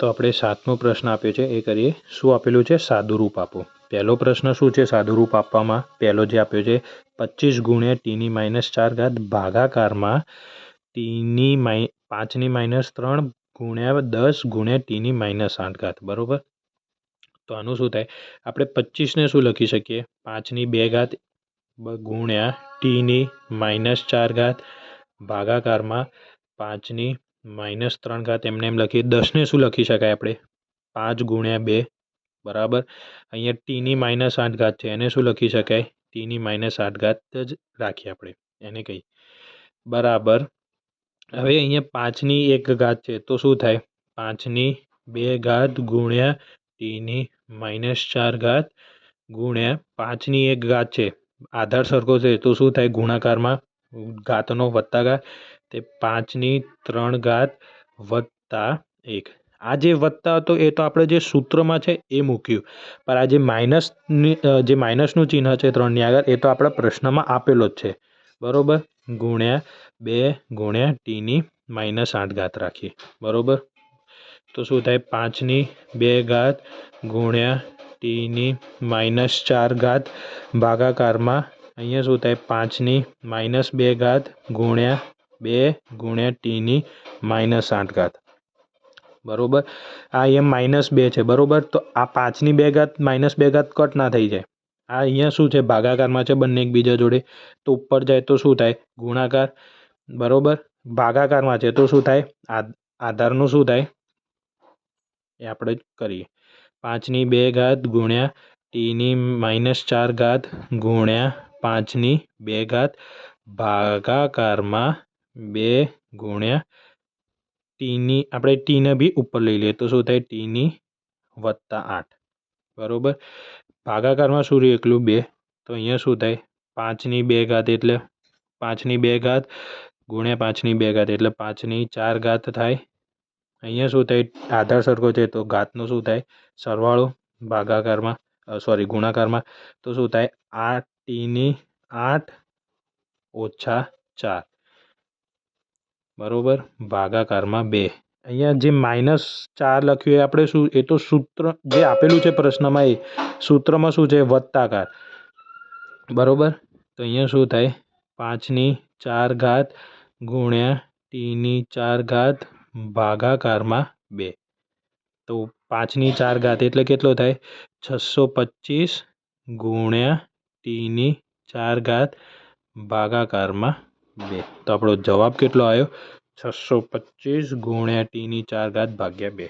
તો આપણે સાતમો પ્રશ્ન આપ્યો છે, એ કરીએ. શું આપેલું છે? સાદુરૂપ આપો. પહેલો પ્રશ્ન શું છે? સાદુરૂપ આપવામાં પહેલો જે આપ્યો છે, પચીસ ગુણ્યા ટીની માઇનસ ચાર ઘાત ભાગાકારમાં ટીની માઈ પાંચની માઇનસ ત્રણ ગુણ્યા દસ ગુણ્યા ટીની માઇનસ આઠ ઘાત. બરાબર? તો આનું શું થાય? આપણે પચીસને શું લખી શકીએ? પાંચની બે ઘાત ગુણ્યા ટીની માઇનસ ચાર ઘાત ભાગાકારમાં પાંચની માઇનસ ત્રણ ઘાત એમને એમ લખીએ. દસને શું લખી શકાય આપણે? પાંચ ગુણ્યા બે. બરાબર? અહીંયા ટીની માઇનસ આઠ ઘાત છે. એને શું લખી શકાય? ટીની માઇનસ આઠ ઘાત જ રાખીએ આપણે. એને કહી બરાબર? હવે અહીંયા પાંચની એક ઘાત છે તો શું થાય? પાંચની બે ઘાત ગુણ્યા ટીની માઇનસ ચાર ઘાત ગુણ્યા પાંચની એક ઘાત છે. આધાર સરખો છે તો શું થાય? ગુણાકારમાં ઘાતનો વત્તાકાર તે પાંચની ત્રણ ઘાત વત્તા એક. આ જે વત્તા હતો એ તો આપણે જે સૂત્રમાં છે એ મૂક્યું. પણ આ જે માઇનસની જે માઇનસનું ચિહ્ન છે ત્રણની આગળ, એ તો આપણા પ્રશ્નમાં આપેલો જ છે. બરાબર? ગુણ્યા બે ગુણ્યા ટીની માઇનસ આઠ ઘાત રાખીએ. બરાબર? તો શું થાય? પાંચની બે ઘાત ગુણ્યા ટીની માઇનસ ચાર ઘાત ભાગાકારમાં, અહીંયા શું થાય? પાંચની માઇનસ બે ઘાત ગુણ્યા બે ગુણ્યા ટીની માઇનસ આઠ ઘાત. બરાબર? આ અહીંયા માઇનસ બે છે, બરાબર? તો આ પાંચની બે ઘાત માઇનસ બે ઘાત કટ ના થઈ જાય. આ અહીંયા શું છે? ભાગાકારમાં છે બંને એકબીજા જોડે. તો ઉપર જાય તો શું થાય? ગુણાકાર. બરાબર? ભાગાકારમાં છે તો શું થાય? આધારનું શું થાય? એ આપણે કરીએ. પાંચની બે ઘાત ગુણ્યા ટીની માઇનસ ચાર ઘાત ગુણ્યા પાંચની બે ઘાત. ભાગાકારમાં બે ગુણ્યા ટીની આપણે ટીને બી ઉપર લઈ લઈએ. તો શું થાય? ટીની વત્તા આઠ. બરાબર? ભાગાકારમાં શું રહ્યું? એકલું બે. તો અહીંયા શું થાય? પાંચની બે ઘાત એટલે પાંચની બે ઘાત ગુણ્યા પાંચની બે ઘાત એટલે પાંચની ચાર ઘાત થાય. અહીંયા શું થાય? આધાર સરખો છે. તો ઘાતનો શું થાય? સરવાળો ભાગાકારમાં સોરી ગુણાકારમાં. તો શું થાય? આઠ ટીની આઠ ઓછા ચાર. બરાબર? ભાગાકારમાં બે. અહીંયા જે માઇનસ ચાર લખ્યું એ આપણે શું, એ તો સૂત્ર જે આપેલું છે પ્રશ્નમાં એ, સૂત્રમાં શું છે? વત્તાકાર. બરાબર? તો અહીંયા શું થાય? પાંચની ચાર ઘાત ગુણ્યા ટીની ચાર ઘાત ભાગાકારમાં બે. તો પાંચની ચાર ઘાત એટલે કેટલો થાય? છસો પચીસ ગુણ્યા ટીની ચાર ઘાત ભાગાકારમાં બે. તો આપણો જવાબ કેટલો આવ્યો? છસો પચીસ ગુણ્યા ટીની ચાર ઘાત ભાગ્યા બે.